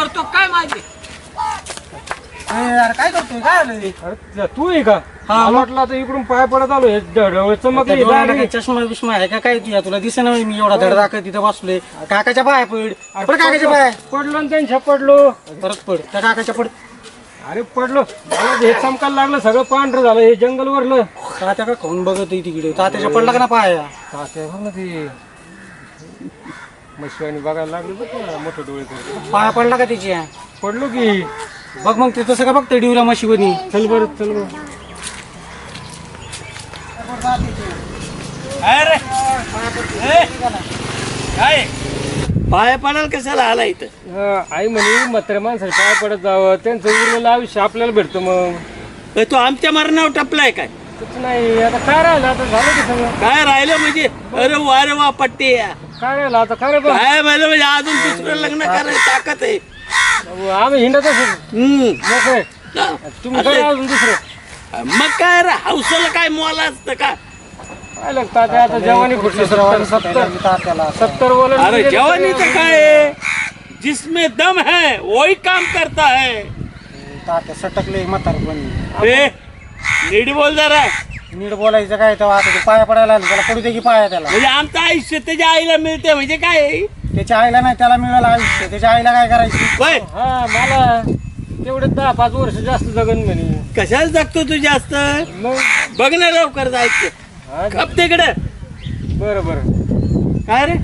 गुडचोर तो काय माझे अरे काय करतोय? काय आलं हे? अरे तू आहे का? मला वाटलं आता इकडून पाय पडत आलो हे डोळे त्या चमकले डोळ्याला दाढी. काय चष्मा बिष्मा आहे का काय तुझ्या? तुला दिसेना मी एवढा धड दाखत तिथं बसलोय. काकाच्या पाया पड. पड काकाच्या पाया. पडलो आणि त्यांच्या पडलो. परत पड. त्या काकाच्या पड. अरे पडलो. मला हे चमकायला लागलं सगळं पांढरं झालं हे जंगल वरलं तात्या का खाऊन बघत आहे तिकडे? तात्याच्या पडला का ना पाया? तात्या बघ ना ते. मशिवानी बघायला लागले बघ ना मोठे डोळे करून. पाया पडला का त्याच्या पडलो की. बघ मग ते तसं का बघतोय डिवऱ्या म्हशीवनी चल बरं चल बरं. अरे ए, काय? पाय पडाल कशाला आला इथं? हा, आई म्हणे म्हाताऱ्या माणसाला पाय पडत जावं. त्यांचं उरलेलं आयुष्य आपल्याला भेटतं मग. ए, तो आमच्या मरणावर टपलाय काय? तसं नाही आता काय राहिलं? आता झालं की सगळं. काय राहिलं म्हणजे? अरे वा रे वा पट्टी काय राहिलं आता काय रे बा? काय मला म्हणजे अजून दुसरं लग्न करायची ताकद आहे. आम्ही हिंडत असतो हम्म. मोकळे तुम्ही काय अजून दुसरं? मग काय रे हौसाला काय मोला असतं का? काय लागतं आता? आता जवानी फुटली सत्तर सत्तर तात्याला सत्तर बोल अरे जवानी तर काय आहे? जिसमें दम है वही काम करता है. सटकले म्हातारपणी. ए, नीट बोल जरा. नीट बोलायचं काय तेव्हा? आता ते पाया पडायला आले त्याला पडू दे की पाया त्याला. म्हणजे आमचं आयुष्य त्याच्या आईला मिळते म्हणजे काय त्याच्या आईला नाही त्याला मिळालं आयुष्य. त्याच्या आईला काय करायचं? वय हा मला तेवढे दहा पाच वर्ष जास्त जगन म्हणे. कशाला जगतो तू जास्त? मग? बघ ना लवकर जायचं. हा, खप तिकडे. बरं बरं. काय रे?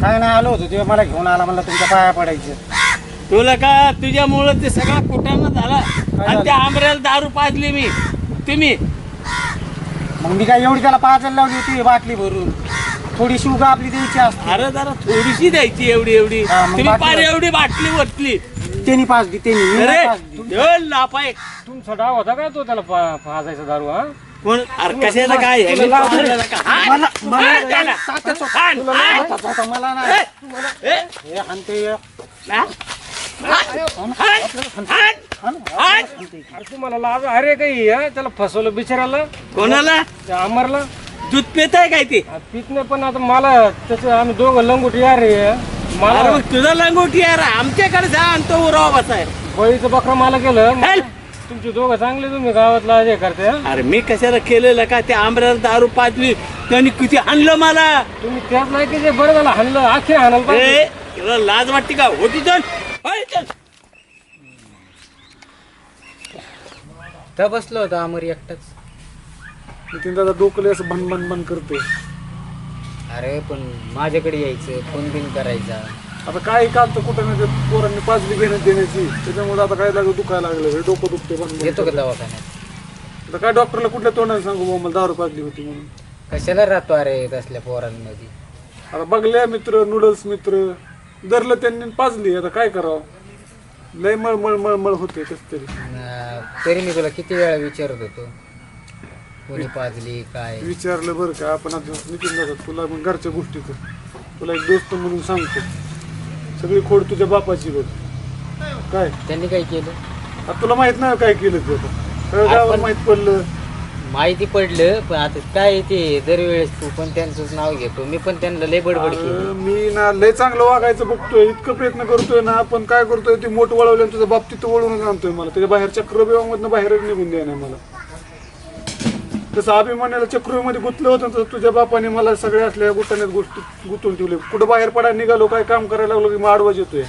काय नाही आलो होतो तेव्हा मला घेऊन आला मला तुमच्या पाया पडायचं. तुला का तुझ्यामुळं ते सगळा कुटाणा झाला? आणि त्या आंबऱ्याला दारू पाजली मी. तुम्ही? मग मी काय एवढी त्याला पाचायला लावली होती बाटली भरून? थोडीशी उगा आपली द्यायची असते. अरे जरा थोडीशी द्यायची एवढी एवढी. हा, मग तुम्ही बाटली पार भर. एवढी बाटली वरतली. त्यांनी पाच दी त्यांनी. मी नाही पाच दी. अरे लापाय. तुमचा डाव होता का तो त्याला पा- पाजायचा दारू हा? कोण? अरे काय? आहे? हाण, मला मला हाण त्याला. हाण, हाण. आता- आता मला नाही. ए, हे हाणते हा? हाण, हाण, हाण, हाण. अरे तुम्हाला लाज अरे काही हा? त्याला फसवलं बिचाराला. कोणाला? त्या अमरला. दूध पित आहे काय ते? आ, पित नाही पण आता मला त्याचं आम्ही दोघं लंगोट यार अरे मला मग तुझा लंगोटी यार आमच्याकडे जा आणि तो उरावा बसाय बळीचं बकरा मला केलं. तुमचे दोघं चांगले तुम्ही गावातला हे करते हा? अरे मी कशाला केलेलं का? त्या आंबऱ्याला दारू पाजली त्यांनी किती हाणलं मला? तुम्ही त्याच नाही की जे बरं झालं हाणलं आखे हाणाल ए, तुला लाज वाटते का? होती चल होय, चल तर बसलो होतो अमर एकटाच. नितीन दादा डोकले असं बन बन बन करते अरे पण माझ्याकडे यायचं फोन बिन करायचा. आता काय काल तर कुठं नाही ते पोरांनी पाजली घेण्यात देण्याची. त्याच्यामुळे आता काय लागलं दुखायला लागलं हे डोकं दुखते बन बन येतो का करते. दवाखान्यात? आता काय डॉक्टरला कुठल्या तोंडाने सांगू बुवा मला दारू पाजली होती म्हणून. कशाला राहतो अरे तसल्या पोरांमध्ये? आता बघल्या मित्र नूडल्स मित्र धरलं त्यांनी पाजली. आता काय करावं? लय मळ मळ मळ मळ होते कस तरी तरी मी तुला किती वेळा विचारत होतो? कोणी पाजली काय? विचारलं बरं का आपण आता नितीन दादा तुला मग घरच्या गोष्टीचं. तुला एक दोस्त म्हणून सांगतो. सगळी खोड तुझ्या बापाची बघ. काय? त्यांनी काय केलं? आता तुला माहीत नाही काय केलं ते आता. सगळं गावाला आपण- माहीत पडलं. माहिती पडलं पण आता काय ते दरवेळेस तू पण त्यांचंच नाव घेतो. मी पण त्यांना लय बडबड केली. अरे, मी ना लय चांगलं वागायचं बघतोय इतकं प्रयत्न करतोय ना पण काय करतोय ते मोठ वळवलं तुझ्या बाबतीत तर वळूनच आणतोय मला. त्याच्या बाहेर चक्रव्यूहामधनं बाहेरच निघून द्या नाही मला. तसं अभिमानाला चक्रव्यूमध्ये गुंतलं होतं तसं तुझ्या बापाने मला सगळ्या असल्या गुटाण्यात गोष्टी गुंतवून ठेवले. कुठं बाहेर पडायला निघालो काय काम करायला लागलो की मग आडवाज येतोय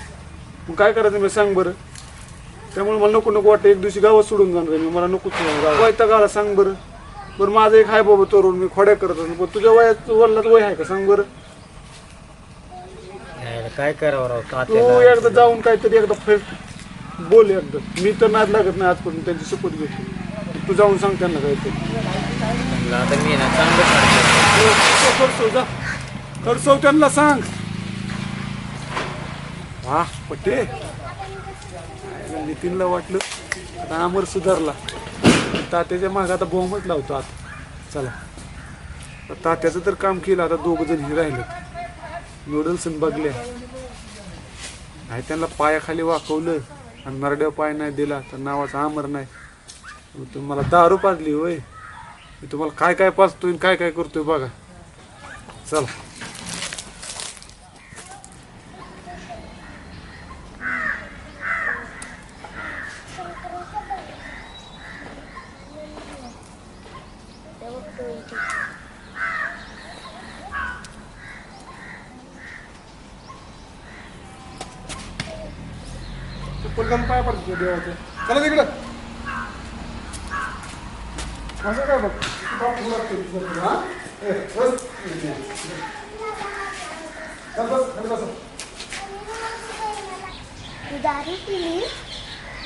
मग काय करायचं मी सांग बरं. त्यामुळे मला नको नको वाटतं एक दिवशी गावात सोडून जाणार आहे मी. मला नकोच वयता गाला सांग बरं. बरं माझं एक हाय बाबा तरुण मी खोड्या करत असतो. तुझ्या वयात वडिलाचं वय आहे का? सांग बरं. यायला काय करावं राव? तू तात्याला एकदा जाऊन काहीतरी एकदा फेर बोल एकदा. मी तर नाद लागत नाही आजपर्यंत त्यांची शपथ घेतो तू जाऊन सांग त्यांना काहीतरी. म्हणलं आता मी ना चांगलं. खडसव जा. त्यांना सांग. हा पटे. नितीनला वाटलं आता अमर सुधारला. तात्याच्या मागे आता बॉम्बच लावतो आता. चला. आता तात्याचं तर काम केलं आता दोघं जण हे राहिलेत. नूडल्स बघल्या नाही त्यांना पायाखाली वाकवलं आणि नरड्या पाय नाही दिला तर नावाचा आमर नाही. मग दारू पाजली होय? मी तुम्हाला काय काय पाजतोय आणि काय काय करतोय बघा. चला. चप्पल पाय पडतो देवाचं. चला तिकडं. असं काय बघ. हा?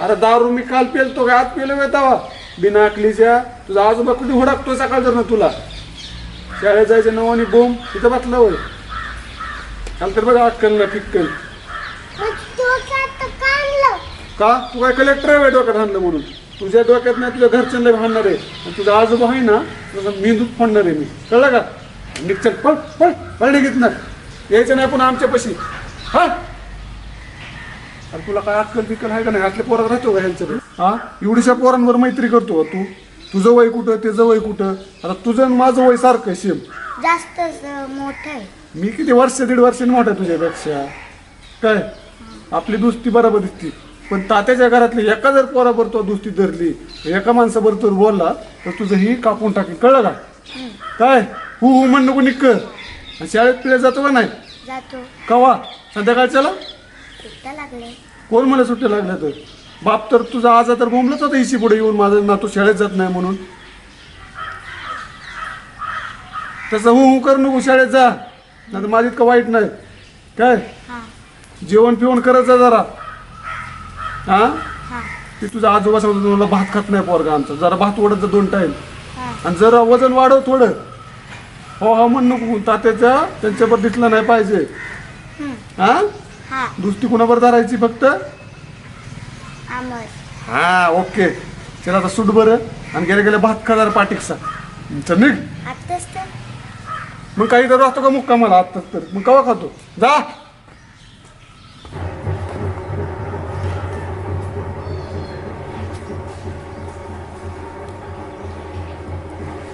अरे दारू मी काल पेलतो का आज पेलो वेतावा बिना अकलीच्या तुझा आजोबा कुठे हुडाकतो सकाळ जर ना तुला? शाळेत जायचं नऊ आणि बोम तिथं बसलं होय. काल तर बघा अक्कल ना फिक्कल. का? तू काय कलेक्टर आहे डोक्यात हाणलं म्हणून? तुझ्या डोक्यात नाही तुझ्या घरच्यांना भांडणार आहे. आणि तुझा आजोबा आहे ना तुझा मेंदूत फोडणार आहे मी. कळलं का? निघचल पळ पळ पळ निघित ना. यायचं नाही पण आमच्यापाशी. हा? अरे तुला काय अक्कल बिक्कल आहे का नाही? असल्या पोरात राहतो का ह्यांच्याकडे हा? एवढीशा पोरांवर मैत्री करतो का तू? तुझं वय कुठं त्याचं वय कुठं? आता तुझं आणि माझं वय सारखं आहे सेम जास्त मोठं आहे. मी किती वर्ष दीड वर्षांनी मोठा आहे तुझ्यापेक्षा? काय? आपली दुस्ती बरोबर दिसती. पण तात्याच्या घरातली एका जर पोराबर तो दुस्ती धरली एका माणसाबरोबर तर बोलला तर तुझं ही कापून टाकेल कळलं का? काय? हु हु म्हण नको आणि शाळेत पिढ्या जातो का नाही? जातो. कवा? संध्याकाळच्याला? सुट्ट्या लागले? कोण मला सुट्ट्या लागल्या तर? बाप तर तुझा आजा तर बोंबलाच होता इशी पुढे येऊन माझा नातू शाळेत जात नाही म्हणून. तसं हु हु कर नको शाळेत जा. नाही माझी इतकं वाईट नाही. काय? हां. जेवण पिवण करत जा जरा. हा? हां. ते तुझा आजोबा सांगतो तुम्हाला भात खात नाही पोरगा आमचा. जरा भात ओढत जा दोन टाइम. हां. आणि जरा वजन वाढव थोडं. हो हो म्हण नको. तात्याच्या त्यांच्यावर दिसलं नाही पाहिजे. हा? हां. दुसरी कुणावर धरायची फक्त? आमर हा ओके. चला आता सूट बरं. आणि गेल्या गेल्या भात खा जरा पाटिकसा चल निघ. आत्ताच तर. मग काही तर राहतो का मुक्का मला आत्ताच तर. मग कवा खातो? जा.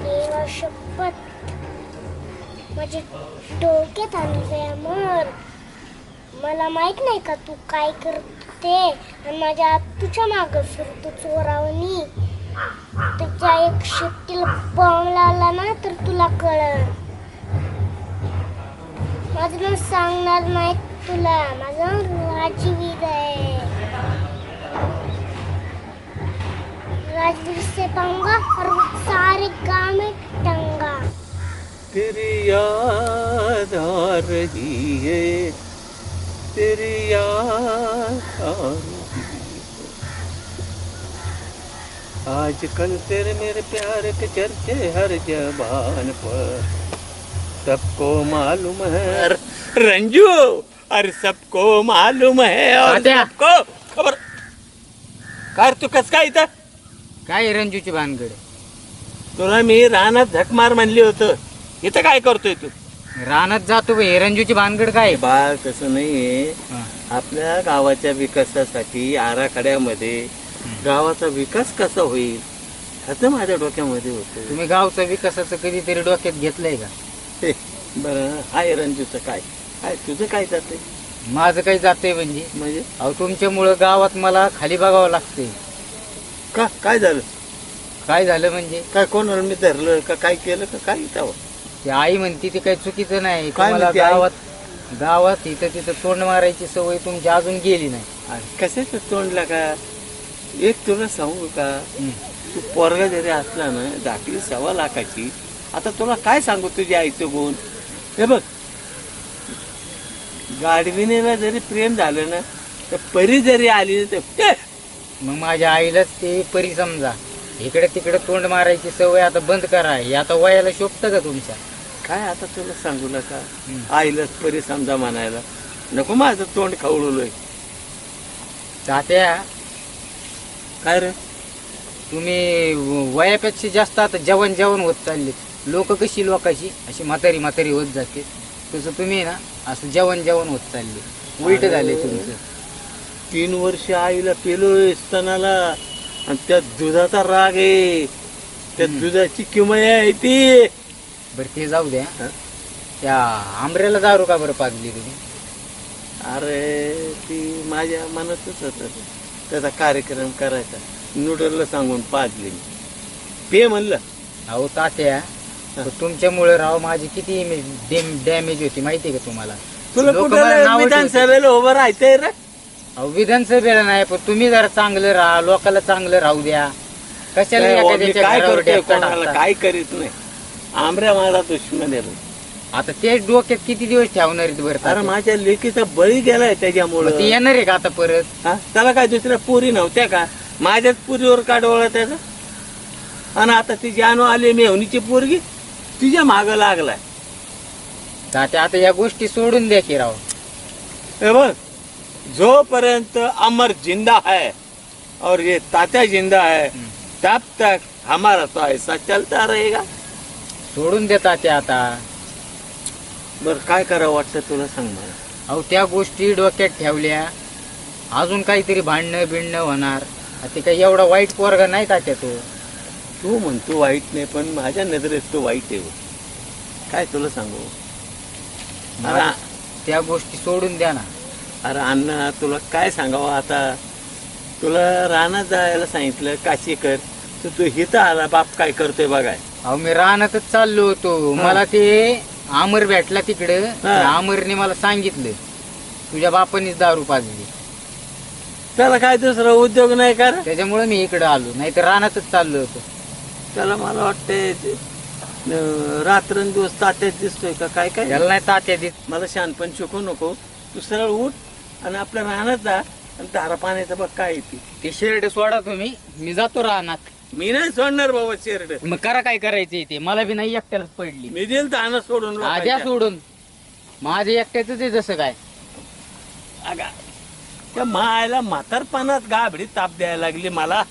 देवा शपथ माझे डोक्यात आणले अमर. मला माहीत नाही का तू काय करते? आणि माझ्या तुझ्या मागं फिरतो चोरावनी त्याच्या एक शेपटीला बॉम्ब लावला ना तर तुला कळ माझं नाव सांगणार नाही तुला. माझं नाव राजवीर आहे. राजवीर से पंगा और सारे काम में टंगा. तेरी याद आ रही है। तेरी याद आजकल तेरे मेरे प्यार के चर्चे हर जबान पर। सबको मालूम है। रंजू अरे सबको मालूम है और तात्या. सबको खबर। कार तू कस काय इथं? काय रंजूची भानगड? तुला मी रानात झक मार म्हणली होतं. इथं काय करतोय तू? रानात जातो बे रंजूची भानगड काय? बाळ तसं नाहीये. आपल्या गावाच्या विकासासाठी आराखड्यामध्ये गावाचा विकास कसा होईल ह्याचं माझ्या डोक्यामध्ये होतं. तुम्ही गावचा विकासाचं कधीतरी डोक्यात घेतलंय का? हे, बरं हाय रंजूचं काय? काय तुझं काय जाते माझं काही जातंय म्हणजे? म्हणजे? अहो तुमच्यामुळं गावात मला खाली बघावं लागतंय. का? काय झालं? काय झालं म्हणजे? काय कोणाला मी धरलं का काय केलं का? काय इथं? ते आई म्हणते ते काही चुकीचं नाही. काय तुम्हाला म्हणते आई? गावात गावात इथं तिथं तोंड मारायची सवय तुमची अजून गेली नाही. कशाचं तोंडला का? एक तुला सांगू का? तू पोरगा जरी असला ना दाखली सव्वा लाखाची आता तुला काय सांगू तुझ्या आईचं गुण? हे बघ. गाडविनेला जरी प्रेम झालं ना तर परी जरी आली ना तर ते मग माझ्या आईलाच ते परी समजा. इकडे तिकडे तोंड मारायची सवय आता बंद करा. हे आता वयाला शोभतं का तुमच्या? काय आता तुला सांगू नका? आईलाच परी समजा म्हणायला. नको माझं तोंड खवळलोय तात्या काय रे? तुम्ही वयापेक्षा जास्त आता जेवण जेवण होत चालले लोक कशी लोकांची अशी म्हातारी म्हातारी होत जाते. तसं तुम्ही ना असं जेवण जेवण होत चालले. उलट झाले तुमचं. तीन वर्ष आईला पेलोय स्तनाला. आणि त्या दुधाचा राग आहे. त्या दुधाची किमया आहे ती. बरं ते जाऊ द्या. हं? त्या आंबऱ्याला दारू का बरं पाजली तुम्ही? अरे ती माझ्या मनातच होत. त्याचा कार्यक्रम करायचा. नूडलला सांगून पाजली मी. पे म्हणलं. अहो तात्या तर तुमच्यामुळे राव माझी किती डॅमेज होती माहिती आहे का तुम्हाला? तुला लोकं कुठं मला नावं ठेवतात. विधानसभेला उभं राहायचंय रे? अहो विधानसभेला नाही पण तुम्ही जरा चांगलं राहा लोकांना चांगलं राहू द्या. कशाला काय एखाद्याच्या काय घरावर करतोय? डेपका कोणाला टाकता? काय करीत नाही? आमऱ्या माझा दुश्मन आहे. आता ते डोक्यात किती दिवस ठेवणार आहेत बरं अरे तात्या? माझ्या लेकीचा बळी गेलाय मग ते त्याच्यामुळे येणार आहे का आता परत? त्याला काय दुसऱ्या पुरी नव्हत्या का? माझ्याच पुरीवर का डोळा त्याचा आणि आता ती जानू आली मेवणीची पोरगी तिच्या माग लागलाय. तात्या आता या गोष्टी सोडून द्या की राव. हे बघ जोपर्यंत अमर जिंदा है और ये तात्या जिंदा है तब तक हमारा तो ऐसा चलता रहेगा. सोडून दे तात्या आता. बर काय करावं वाटतं तुला सांग मला अहो त्या गोष्टी डोक्यात ठेवल्या. अजून काहीतरी भांडणं बिणणं होणार. आता ते काही एवढा वाईट पोरगा नाही तात्या तो तू म्हणतो वाईट नाही पण माझ्या नजरेत तो वाईट आहे. काय तुला सांगू? अरे त्या गोष्टी सोडून द्या ना. अरे अण्णा तुला काय सांगावं? आता तुला रानात जायला सांगितलं काशी कर तर तू हिथं आला बाप काय करतोय बघाय. अहो मी रानातच चाललो होतो. मला ते आमर भेटला तिकडं. आमरने मला सांगितलं तुझ्या बापानीच दारू पाजली. त्याला काय दुसरा उद्योग नाही का रे? त्याच्यामुळे मी इकडं आलो. नाही तर रानातच चाललो होतो. त्याला मला वाटतंय अं, रात्रंदिवस तात्यात दिसतोय का? काय काय? त्याला नाही तात्या देत मला शानपण शिकवू नको. तू सरळ उठ आणि आपल्या रानात जा आणि तारा पाण्याचं बघ काय येते ते शेरड सोडा तुम्ही. मी जातो रानात. मी नाही सोडणार बाबा शेरड. मग करा काय करायचं ते? मला बी नाही एकट्यालाच पडली. मी देईल ताना सोडून आद्या लोकांच्या. सोडून. माझे एकट्याच आहे जसं काय. अगा त्या मायला म्हातारपणात गाबडी ताप द्यायला लागली मला.